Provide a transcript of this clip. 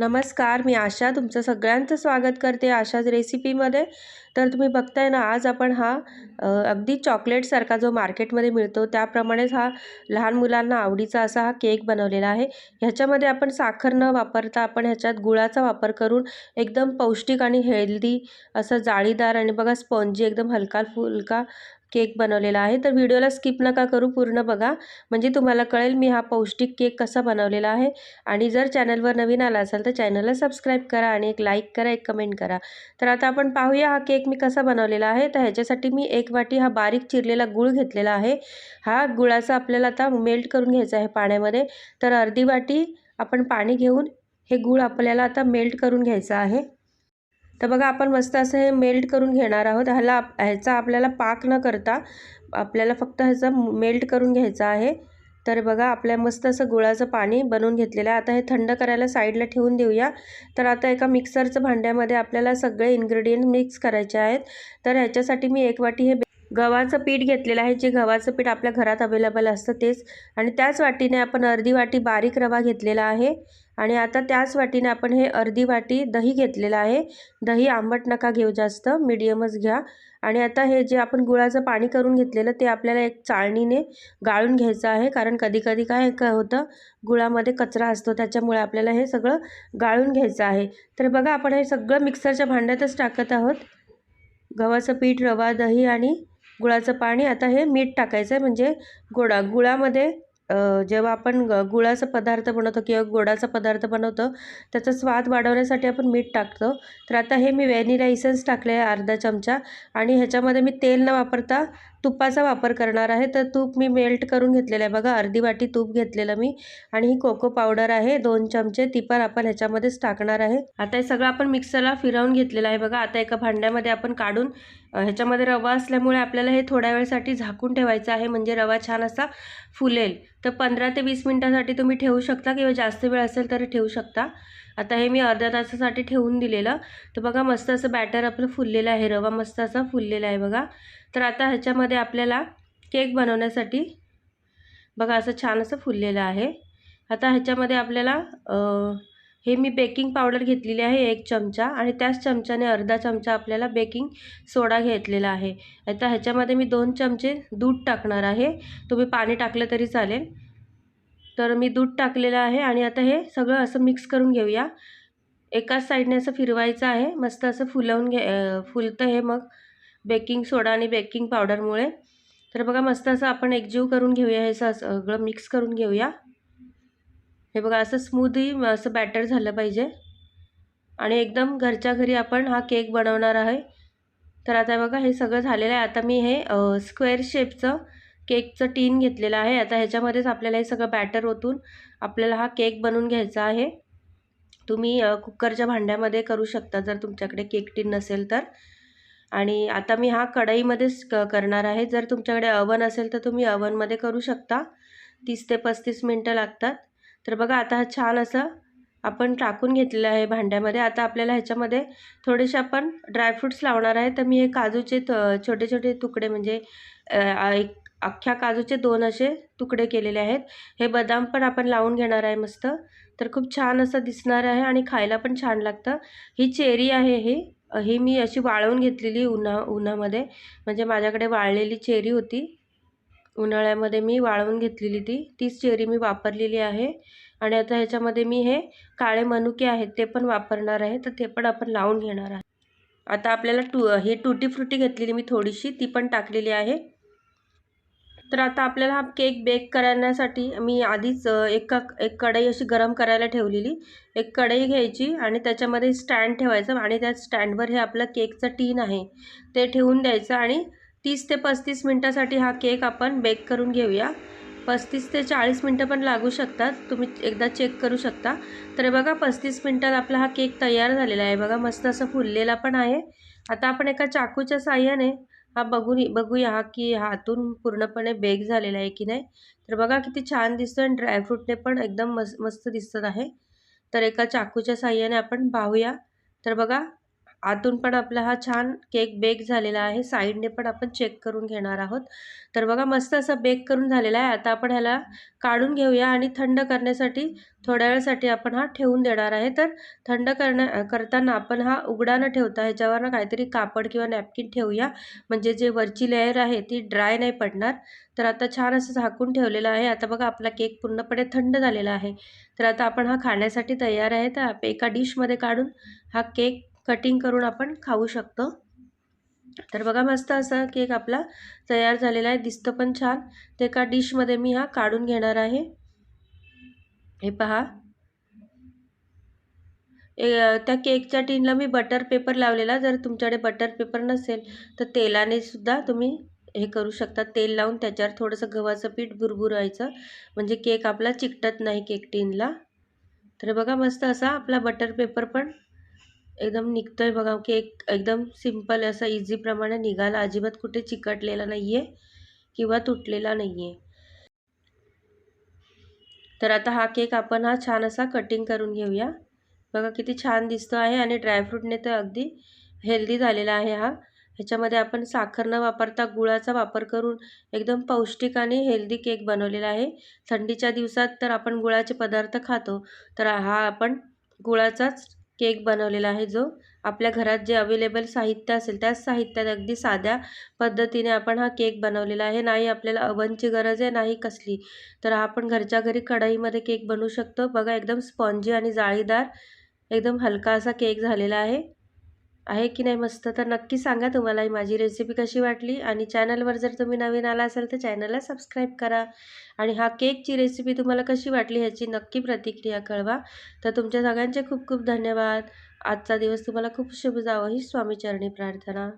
नमस्कार मी आशा. तुमचं सगळ्यांचं स्वागत करते आशाच रेसिपीमध्ये. तर तुम्ही बघताय ना आज आपण हा अगदी चॉकलेटसारखा जो मार्केटमध्ये मिळतो त्याप्रमाणेच हा लहान मुलांना आवडीचा असा हा केक बनवलेला आहे. ह्याच्यामध्ये आपण साखर न वापरता आपण ह्याच्यात गुळाचा वापर करून एकदम पौष्टिक आणि हेल्दी असं जाळीदार आणि बघा स्पॉन्जी एकदम हलका फुलका केक बनवलेला आहे. तर व्हिडिओला स्किप नका करू पूर्ण बघा. म्हणजे तुम्हाला कळेल मी हा पौष्टिक केक कसा बनवलेला आहे. आणि जर चॅनलवर नवीन आला असाल तर चॅनलला सबस्क्राईब करा आणि एक लाईक करा एक कमेंट करा. तर आता आपण पाहूया हा केक मी कसा बनवलेला आहे. तर ह्याच्यासाठी मी एक वाटी हा बारीक चिरलेला गूळ घेतलेला आहे. हा गुळाचा आपल्याला आता मेल्ट करून घ्यायचा आहे पाण्यामध्ये. तर अर्धी वाटी आपण पाणी घेऊन हे गूळ आपल्याला आता मेल्ट करून घ्यायचं आहे. तर बघा आपण मस्त असं हे मेल्ट करून घेणार आहोत. ह्याला ह्याचा आपल्याला पाक न करता आपल्याला फक्त ह्याचा मेल्ट करून घ्यायचा आहे. तर बघा आपल्या मस्त असं गुळाचं पाणी बनवून घेतलेलं आहे. आता हे थंड करायला साईडला ठेवून देऊया. तर आता एका मिक्सरचं भांड्यामध्ये आपल्याला सगळे इन्ग्रेडियंट मिक्स करायचे आहेत. तर ह्याच्यासाठी मी एक वाटी हे गव्हाचं पीठ घेतलेलं आहे. जे गव्हाचं पीठ आपल्या घरात अवेलेबल असतं तेच. आणि त्याच वाटीने आपण अर्धी वाटी बारीक रवा घेतलेला आहे. आणि आता त्याच वाटीने आपण हे अर्धी वाटी दही घेतलेलं आहे. दही आंबट नका घेऊ जास्त मिडियमच घ्या. आणि आता हे जे आपण गुळाचं पाणी करून घेतलेलं ते आपल्याला एक चाळणीने गाळून घ्यायचं आहे. कारण कधी कधी काय काय होतं गुळामध्ये कचरा असतो त्याच्यामुळे आपल्याला हे सगळं गाळून घ्यायचं आहे. तर बघा आपण हे सगळं मिक्सरच्या भांड्यातच टाकत आहोत. गव्हाचं पीठ रवा दही आणि गुळाचं पाणी आता हे मीठ टाकायचं आहे म्हणजे गोडा गुळामध्ये जेव्हा आपण ग गुळाचा पदार्थ बनवतो किंवा गोडाचा पदार्थ बनवतो त्याचा स्वाद वाढवण्यासाठी आपण मीठ टाकतो. तर आता हे मी व्हॅनिला इसेन्स टाकले आहे अर्धा चमचा आणि ह्याच्यामध्ये मी तेल न वापरता तुपाचा वापर करणार आहे. तर तूप मी मेल्ट करून घेतलेलं आहे. बघा अर्धी वाटी तूप घेतलेलं मी आणि ही कोको पावडर आहे. दोन चमचे ती पण आपण ह्याच्यामध्येच टाकणार आहे. आता हे सगळं आपण मिक्सरला फिरवून घेतलेलं आहे. बघा आता एका भांड्यामध्ये आपण काढून ह्याच्यामध्ये रवा असल्यामुळे आपल्याला हे थोड्या वेळसाठी झाकून ठेवायचं आहे. म्हणजे रवा छान असा फुलेल. तर पंधरा ते वीस मिनटासाठी तुम्ही ठेवू शकता किंवा जास्त वेळ असेल तर ठेवू शकता. आता हे मी अर्ध्या तासासाठी ठेवून दिलेलं. तर बघा मस्त असं बॅटर आपलं फुललेलं आहे. रवा मस्त असा फुललेला आहे बघा. तर आता ह्याच्यामध्ये आपल्याला केक बनवण्यासाठी बघा असं छान असं फुललेलं आहे. आता ह्याच्यामध्ये आपल्याला हे मी बेकिंग पावडर घेतलेली आहे एक चमचा आणि त्याच चमच्याने अर्धा चमचा आपल्याला बेकिंग सोडा घेतलेला आहे. आता ह्याच्यामध्ये मी दोन चमचे दूध टाकणार आहे. तुम्ही पाणी टाकलं तरी चालेल. तर मी दूध टाकलेलं आहे आणि आता हे सगळं असं मिक्स करून घेऊया. एकाच साईडने असं फिरवायचं आहे. मस्त असं फुलवून घे फुलतं हे मग बेकिंग सोडा आणि बेकिंग पावडरमुळे तर बघा मस्त असं आपण एकजीव करून घेऊया हे सगळं मिक्स करून घेऊया. हे बघा असं स्मूदही असं बॅटर झालं पाहिजे. आणि एकदम घरच्या घरी आपण हा केक बनवणार आहे. तर आता बघा हे सगळं झालेलं आहे. आता मी हे स्क्वेअर शेपचं केकचं टीन घेतलेलं आहे. आता ह्याच्यामध्येच आपल्याला हे सगळं बॅटर ओतून आपल्याला हा केक बनवून घ्यायचा आहे. तुम्ही कुकरच्या भांड्यामध्ये करू शकता जर तुमच्याकडे केक टीन नसेल तर. आणि आता मी हा कढईमध्येच क करणार आहे. जर तुमच्याकडे अवन असेल तर तुम्ही अवनमध्ये करू शकता. तीस ते पस्तीस मिनटं लागतात. तर बघा आता हा छान असं आपण टाकून घेतलेलं आहे भांड्यामध्ये. आता आपल्याला ह्याच्यामध्ये थोडेसे आपण ड्रायफ्रूट्स लावणार आहे. तर मी हे काजूचे छोटे छोटे तुकडे म्हणजे एक अख्ख्या काजूचे दोन असे तुकडे केलेले आहेत. हे बदाम पण आपण लावून घेणार आहे मस्त. तर खूप छान असं दिसणार आहे आणि खायला पण छान लागतं. ही चेरी आहे ही. ही मी अशी वाळवून घेतलेली उन्हा उन्हामध्ये. म्हणजे माझ्याकडे वाळलेली चेरी होती. उन्हाळ्यामध्ये मी वाळवून घेतलेली ती. तीच चेरी मी वापरलेली आहे. आणि आता ह्याच्यामध्ये मी हे काळे मनुके आहेत ते पण वापरणार आहे. तर ते पण आपण लावून घेणार आहे. आता आपल्याला टू ही टुटी फ्रुटी घेतलेली मी थोडीशी. ती पण टाकलेली आहे. तर आता आपल्याला हा केक बेक करण्यासाठी मी आधीच एक एक कढई अशी गरम करायला ठेवलेली. एक कढई घ्यायची आणि त्याच्यामध्ये स्टँड ठेवायचं आणि त्या स्टँडवर हे आपलं केकचं टीन आहे ते ठेवून द्यायचं आणि तीस ते पस्तीस मिनटासाठी हा केक आपण बेक करून घेऊया. पस्तीस ते चाळीस मिनटं पण लागू शकतात. तुम्ही एकदा चेक करू शकता. तर बघा पस्तीस मिनटात आपला हा केक तयार झालेला आहे. बघा मस्त असं फुललेला पण आहे. आता आपण एका चाकूच्या साह्याने हा बघून बघूया हा की हातून पूर्णपणे बेक झालेला आहे की नाही. तर बघा किती छान दिसतं आणि ड्रायफ्रूटने पण एकदम मस्त मस्त दिसत आहे. तर एका चाकूच्या साह्याने आपण पाहूया. तर बघा आतून पण आपला हा छान केक बेक झालेला आहे. साईडने पण आपण चेक करून घेणार आहोत. तर बघा मस्त असं बेक करून झालेला आहे. आता आपण ह्याला काढून घेऊया आणि थंड करण्यासाठी थोड्या वेळासाठी आपण हा ठेवून देणार आहे. तर थंड करण्या करताना आपण हा उघडा न ठेवता ह्याच्यावर काहीतरी कापड किंवा नॅपकिन ठेवूया. म्हणजे जे वरची लेअर आहे ती ड्राय नाही पडणार. तर आता छान असं झाकून ठेवलेलं आहे. आता बघा आपला केक पूर्णपणे थंड झालेला आहे. तर आता आपण हा खाण्यासाठी तयार आहे. तर एका डिशमध्ये काढून हा केक कटिंग करून आपण खाऊ शकतो. तर बघा मस्त असा केक आपला तयार झालेला आहे. दिसतं पण छान. ते एका डिशमध्ये मी हा काढून घेणार आहे. हे पहा. त्या केकच्या टीनला मी बटर पेपर लावलेला. जर तुमच्याकडे बटर पेपर नसेल तर तेलाने सुद्धा तुम्ही हे करू शकता. तेल लावून त्याच्यावर थोडंसं गव्हाचं पीठ भुरभुरायचं. म्हणजे केक आपला चिकटत नाही केक टीनला तर बघा मस्त असा आपला बटर पेपर पण एकदम निघतो आहे बघा केक एकदम सिंपल असा इझीप्रमाणे निघाला. अजिबात कुठे चिकटलेला नाही आहे किंवा तुटलेला नाही आहे तर आता हा केक आपण हा छान असा कटिंग करून घेऊया. बघा किती छान दिसतो आहे आणि ड्रायफ्रूटने तर अगदी हेल्दी झालेला आहे हा. ह्याच्यामध्ये आपण साखर न वापरता गुळाचा वापर करून एकदम पौष्टिक आणि हेल्दी केक बनवलेला आहे. थंडीच्या दिवसात तर आपण गुळाचे पदार्थ खातो. तर हा आपण गुळाचाच केक बनवलेला आहे जो. आपल्या घरात जे अवेलेबल साहित्य असेल त्याच साहित्यात अगदी साध्या पद्धतीने आपण हा केक बनवलेला आहे. नाही आपल्याला अवनची गरज आहे नाही कसली. तर आपण घरच्या घरी कढईमध्ये केक बनवू शकतो. बघा एकदम स्पॉन्जी आणि जाळीदार एकदम हलका असा केक झालेला आहे. आहे की नाही मस्त? तर नक्की सांगा तुम्हाला ही माझी रेसिपी कशी वाटली? आणि चॅनलवर जर तुम्ही नवीन आला असाल तर चॅनलला सबस्क्राईब करा. आणि हा केकची रेसिपी तुम्हाला कशी वाटली ह्याची नक्की प्रतिक्रिया कळवा. तर तुमच्या सगळ्यांचे खूप खूप धन्यवाद. आजचा दिवस तुम्हाला खूप शुभ जावं. ही स्वामीचरणी प्रार्थना.